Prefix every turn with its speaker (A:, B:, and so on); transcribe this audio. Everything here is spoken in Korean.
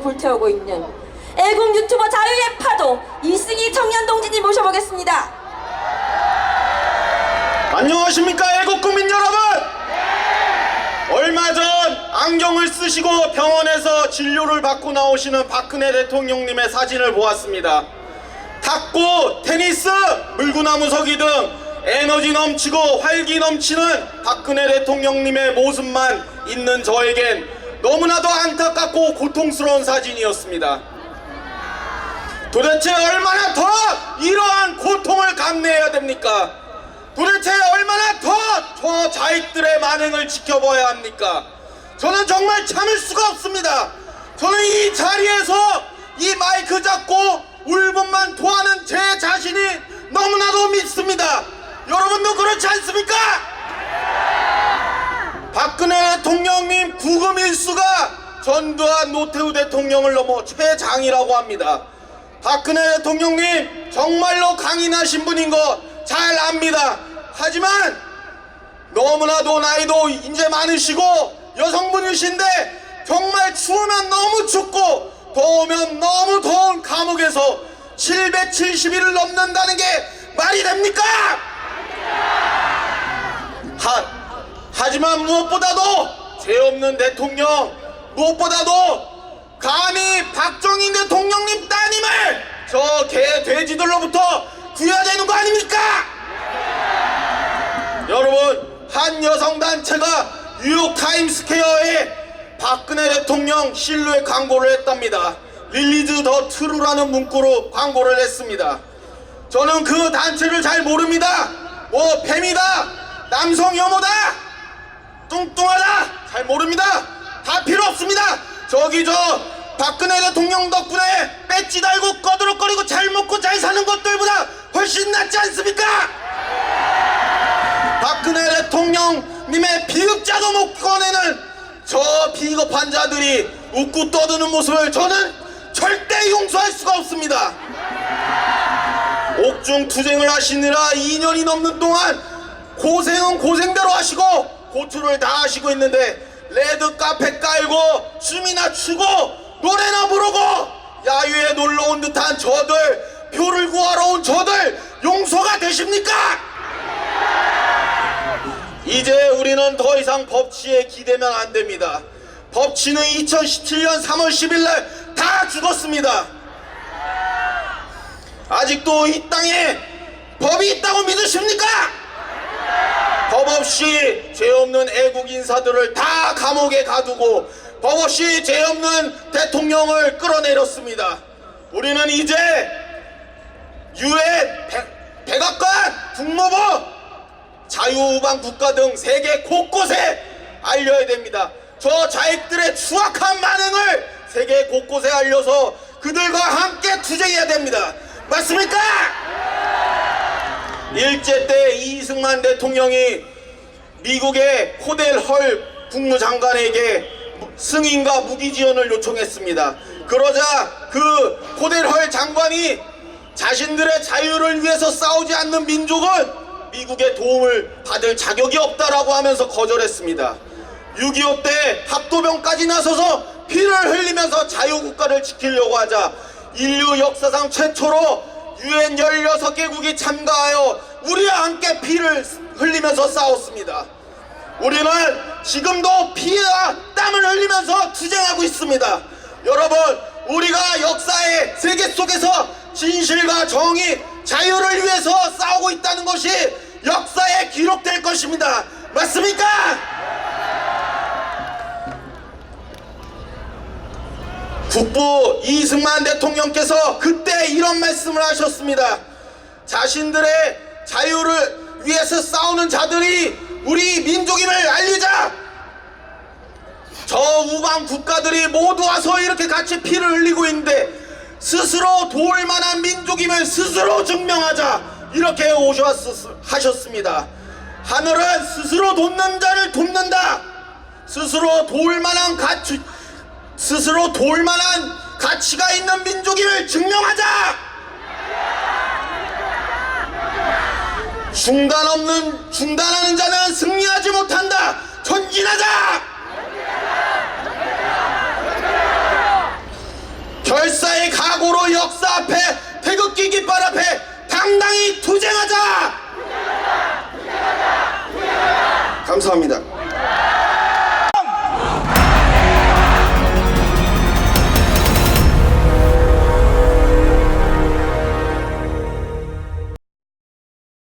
A: 불태우고 있는 애국 유튜버 자유의 파도 이승희 청년 동지님 모셔보겠습니다.
B: 안녕하십니까 애국 국민 여러분 얼마 전 안경을 쓰시고 병원에서 진료를 받고 나오시는 박근혜 대통령님의 사진을 보았습니다 탁구, 테니스, 물구나무 서기 등 에너지 넘치고 활기 넘치는 박근혜 대통령님의 모습만 있는 저에겐 너무나도 안타깝고 고통스러운 사진이었습니다 도대체 얼마나 더 이러한 고통을 감내해야 됩니까? 도대체 얼마나 더 저 자익들의 만행을 지켜봐야 합니까? 저는 정말 참을 수가 없습니다. 저는 이 자리에서 이 마이크 잡고 울분만 토하는 제 자신이 너무나도 믿습니다. 여러분도 그렇지 않습니까? 박근혜 대통령님 구금 일수가 전두환 노태우 대통령을 넘어 최장이라고 합니다. 박근혜 대통령님 정말로 강인하신 분인 거 잘 압니다. 하지만 너무나도 나이도 이제 많으시고 여성분이신데 정말 추우면 너무 춥고 더우면 너무 더운 감옥에서 770일을 넘는다는 게 말이 됩니까? 하, 하지만 무엇보다도 죄 없는 대통령 무엇보다도 감히 박정희 대통령님 따님을 저 개 돼지들로부터 구해야 되는 거 아닙니까? 여러분 한 여성 단체가 뉴욕 타임스퀘어에 박근혜 대통령 실루엣 광고를 했답니다. 릴리즈 더 트루라는 문구로 광고를 했습니다. 저는 그 단체를 잘 모릅니다. 뭐 뱀이다, 남성 혐오다, 뚱뚱하다 잘 모릅니다. 다 필요 없습니다. 저기 저 박근혜 대통령 덕분에 배지 달고 꺼드럭거리고 잘 먹고 잘 사는 것들보다 훨씬 낫지 않습니까? 박근혜 대통령님의 비극자도 못 꺼내는 저 비겁한 자들이 웃고 떠드는 모습을 저는 절대 용서할 수가 없습니다. 옥중 투쟁을 하시느라 2년이 넘는 동안 고생은 고생대로 하시고 고투를 다 하시고 있는데 레드 카페 깔고 춤이나 추고 노래나 부르고 야유에 놀러 온 듯한 저들 표를 구하러 온 저들 용서가 되십니까? 이제 우리는 더 이상 법치에 기대면 안 됩니다. 법치는 2017년 3월 10일 날 다 죽었습니다. 아직도 이 땅에 법이 있다고 믿으십니까? 법 없이 죄 없는 애국 인사들을 다 감옥에 가두고 법 없이 죄 없는 대통령을 끌어내렸습니다. 우리는 이제 유엔, 백- 백악관, 국무부, 자유우방 국가 등 세계 곳곳에 알려야 됩니다. 저 자익들의 추악한 만행을 세계 곳곳에 알려서 그들과 함께 투쟁해야 됩니다. 맞습니까? 일제 때 이승만 대통령이 미국의 코델 헐 국무장관에게 승인과 무기 지원을 요청했습니다. 그러자 그 코델 헐 장관이 자신들의 자유를 위해서 싸우지 않는 민족은 미국의 도움을 받을 자격이 없다라고 하면서 거절했습니다. 6.25 때 합도병까지 나서서 피를 흘리면서 자유국가를 지키려고 하자 인류 역사상 최초로 유엔 16개국이 참가하여 우리와 함께 피를 흘리면서 싸웠습니다. 우리는 지금도 피와 땀을 흘리면서 투쟁하고 있습니다. 여러분, 우리가 역사의 세계 속에서 진실과 정의, 자유를 위해서 싸우고 있다는 것이 역사에 기록될 것입니다. 맞습니까? 국부 이승만 대통령께서 그때 이런 말씀을 하셨습니다. 자신들의 자유를 위해서 싸우는 자들이 우리 민족임을 알리자. 저 우방 국가들이 모두 와서 이렇게 같이 피를 흘리고 있는데 스스로 도울 만한 민족임을 스스로 증명하자. 이렇게 하셨습니다. 하늘은 스스로 돕는 자를 돕는다. 스스로 도울 만한 가치, 스스로 돌만한 가치가 있는 민족임을 증명하자! 중단 없는, 중단하는 자는 승리하지 못한다! 전진하자! 결사의 각오로 역사 앞에, 태극기 깃발 앞에 당당히 투쟁하자! 감사합니다.